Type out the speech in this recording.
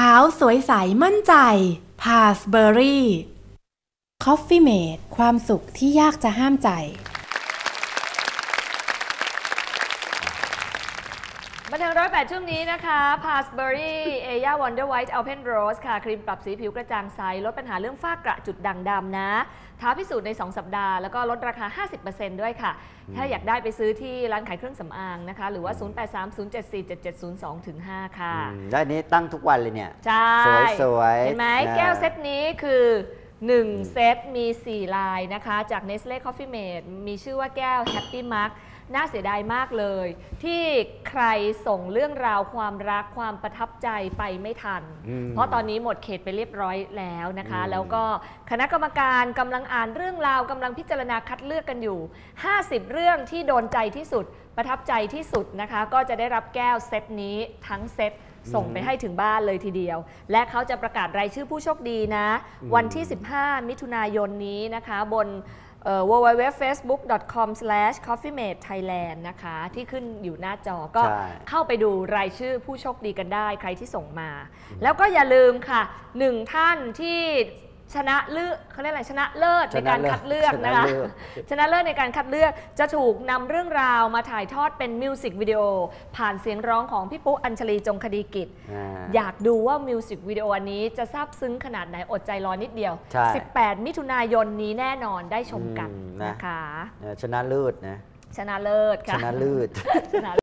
ขาวสวยใสมั่นใจ พาสเบอรี่ คอฟฟี่เมดความสุขที่ยากจะห้ามใจ บันเทิงร้อยแปดช่วงนี้นะคะ p a s b u r y a y a Wonder White Open Rose ค่ะ ครีมปรับสีผิวกระจ่างใส ลดปัญหาเรื่องฝ้ากระจุดด่างดำนะ ท้าพิสูจน์ใน 2 สัปดาห์ แล้วก็ลดราคา 50%ด้วยค่ะ ถ้าอยากได้ไปซื้อที่ร้านขายเครื่องสำอางนะคะ หรือว่า 0830747702ถึง5ค่ะอืมได้นี้ตั้งทุกวันเลยเนี่ย ใช่ สวยๆเห็นไหมนะแก้วเซตนี้คือ 1 เซตมี 4 ลายนะคะ จาก Nestle Coffee Mate มีชื่อว่าแก้ว Happy Mark น่าเสียดายมากเลย ที่ใครส่งเรื่องราวความรักความประทับใจไปไม่ทันอืมเพราะตอนนี้หมดเขตไปเรียบร้อยแล้วนะคะอืมแล้วก็คณะกรรมการกำลังอ่านเรื่องราวกำลังพิจารณาคัดเลือกกันอยู่ 50 เรื่องที่โดนใจที่สุด ประทับใจที่สุดนะคะ ก็จะได้รับแก้วเซตนี้ทั้งเซตส่งไปให้ถึงบ้านเลยทีเดียว และเขาจะประกาศรายชื่อผู้โชคดีนะ วันที่ 15 มิถุนายนนี้นะคะบนเอ่อ www.facebook.com/coffeemate thailand นะคะ ที่ขึ้นอยู่หน้าจอก็ใช่เข้าไปดูรายชื่อผู้โชคดีกันได้ใครที่ส่งมา แล้วก็อย่าลืมค่ะหนึ่งท่านที่ ชนะเลือกเขาเรียกอะไรชนะเลิศในการคัดเลือกนะคะชนะเลิศชนะเลิศในการคัดเลือกจะถูกนำเรื่องราวมาถ่ายทอดเป็นมิวสิกวิดีโอผ่านเสียงร้องของพี่ปุ๊อัญชลีจงคดีกิจอ่าอยากดูว่ามิวสิกวิดีโออันนี้จะซาบซึ้งขนาดไหนอดใจรอนิดเดียวใช่18 มิถุนายนนี้แน่นอนได้ชมกันอืมนะนะคะเออชนะเลิศนะชนะเลิศชค่ะนะเลิศชนะ